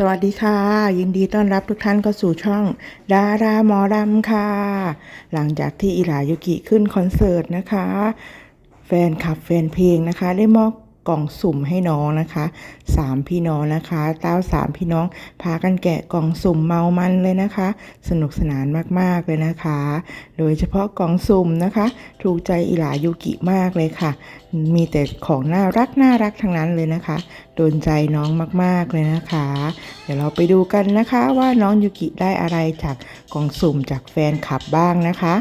สวัสดีค่ะ ยินดีต้อนรับทุกท่านเข้าสู่ช่อง ดาราหมอรำค่ะ หลังจากที่อิรายุกิขึ้นคอนเสิร์ตนะคะ แฟนคลับแฟนเพลงนะคะ ได้มอบ กล่องสุ่มให้น้องนะคะสามพี่น้องนะคะเต้าสามพี่น้องพากันแกะกล่องสุ่มเมามันเลยนะคะ สนุกสนานมากๆเลยนะคะ โดยเฉพาะกล่องสุ่มนะคะ ถูกใจอิหลายุกิมากเลยค่ะ มีแต่ของน่ารักน่ารักทั้งนั้นเลยนะคะ โดนใจน้องมากๆเลยนะคะ เดี๋ยวเราไปดูกันนะคะว่าน้องยูกิได้อะไรจากกล่องสุ่มจากแฟนคลับบ้างนะคะ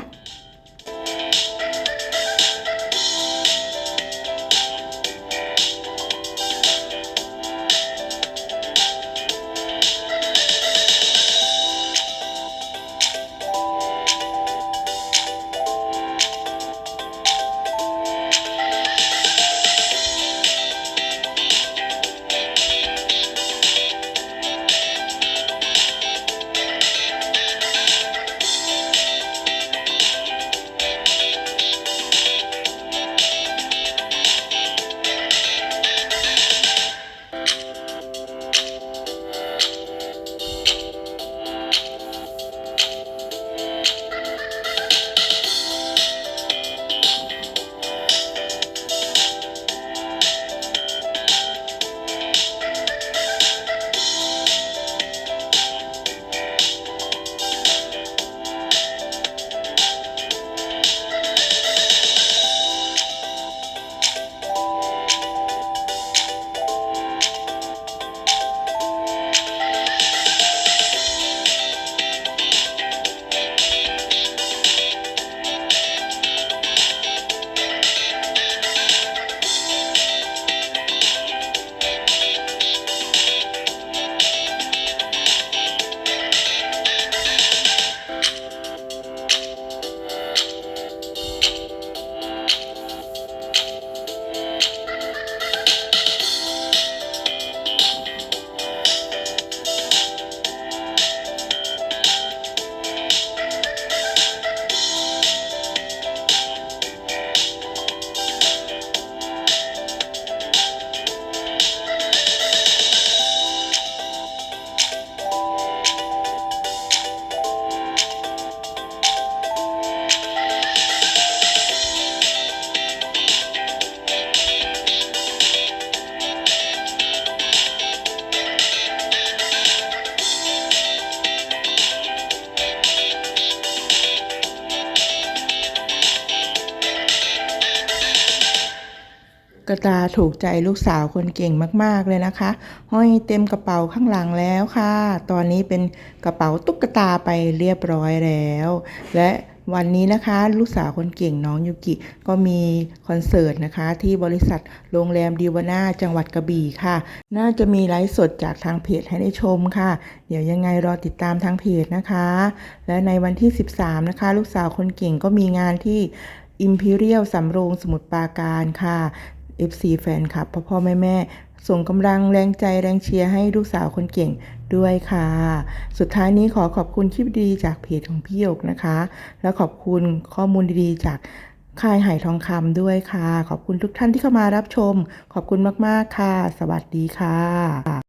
กระตาถูกใจลูกสาวคนเก่งมากๆเลยนะคะ ห้อยเต็มกระเป๋าข้างหลังแล้วค่ะ ตอนนี้เป็นกระเป๋าตุ๊กตาไปเรียบร้อยแล้ว และวันนี้นะคะลูกสาวคนเก่งน้องยูกิ ก็มีคอนเสิร์ตนะคะ ที่บริษัทโรงแรมดีวาน่าจังหวัดกระบี่ค่ะ น่าจะมีไลฟ์สดจากทางเพจให้ได้ชมค่ะ เดี๋ยวยังไงรอติดตามทางเพจนะคะ และในวันที่ 13 นะคะ ลูกสาวคนเก่งก็มีงานที่ Imperial สำโรงสมุทรปราการค่ะ FC แฟนคลับพ่อพ่อแม่แม่ส่งกำลังแรงใจแรงเชียร์ให้ลูกสาวคนเก่งด้วยค่ะ สุดท้ายนี้ขอขอบคุณคลิปดีจากเพจของพี่หยกนะคะ และขอบคุณข้อมูลดีๆ จากค่ายหายทองคำด้วยค่ะ ขอบคุณทุกท่านที่เข้ามารับชม ขอบคุณมากๆค่ะ สวัสดีค่ะ